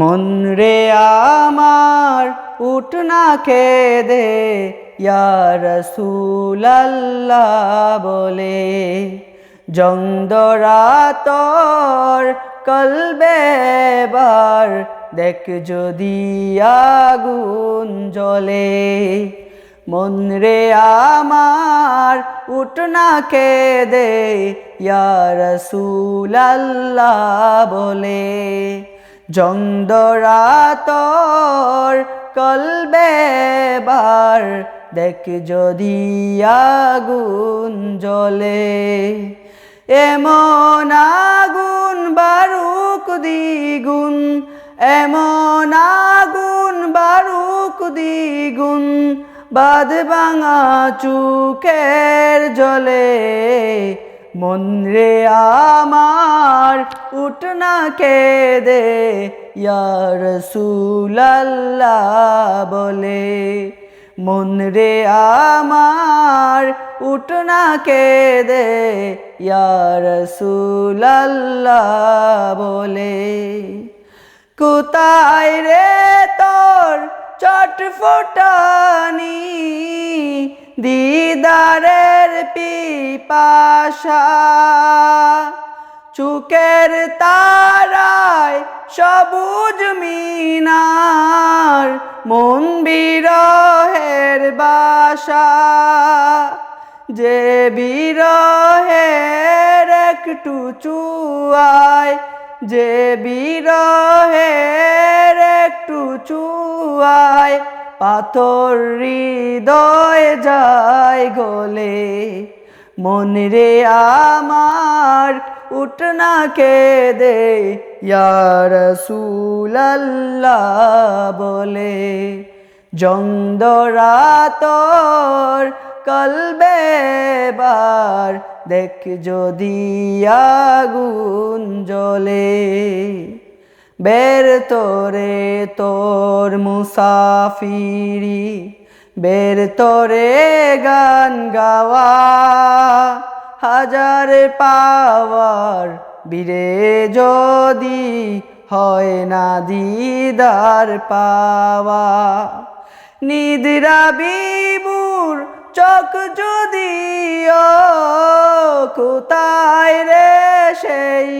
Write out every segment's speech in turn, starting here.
মন রে আমার উঠ না খেদে ইয়ার সুলাল্লাহ বলে জংদরা তোর কলবে বার দেখ যদি আগুন জ্বলে। মন রে আমার উঠ না খেদে ইয়ার সুলাল্লাহ বলে। জংদরা তোর কলবে বার, দেখ যদি আগুন জ্বলে। এমন আগুন বারুক দ্বিগুণ, এমন আগুন বারুক দ্বিগুণ বাদ ভাঙা চুকের জলে। মন রে আমার উঠ না সুলাল্লাহ বলে। মন রে আমার উঠ না কেদে ইয়ার বলে। কোথায় রে তোর চটফটানি? দিদারের পিপাসা। চুকের তারায় সবুজ মিনার, মন বিরহের বাসা। যে বিরহের একটু চুয়ায়, যে বিরহের একটু চুয়ায় পাথর হৃদয় যায় গলে। মন রে আমার উঠ না কেদে ইয়ার বলে। জংদরা তোর কলবে বার, দেখ যদি আগুন জ্বলে। বের তোরে তোর মুসাফিরি, বের তোরে গান গাওয়া, হাজার পাওয়ার বীরে যদি হয় না দিদার পাওয়া। নিদ্রা বিবুর চোখ যদি কোথায় রে সেই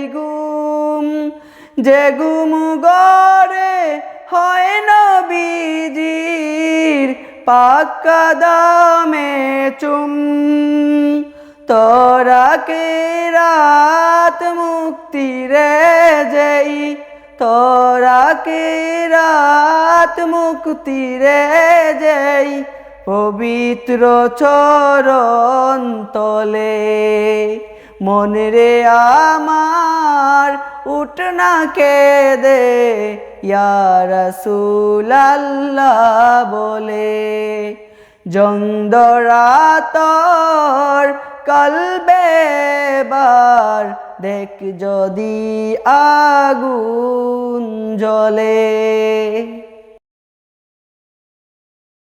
যে গুম গড়ে হয় নবীজির পাক্কা দামে চুম। তোরা কে রাত মুক্তি রে যেই? তোরা কে রাত মুক্তি রে যেই? পবিত্র চরণ তলে। মনে রে আমার উঠ না কেদে ইয়ার সুলাল্লাহ বলে। জংদরা তোর কলবে বার দেখ যদি আগুন জ্বলে।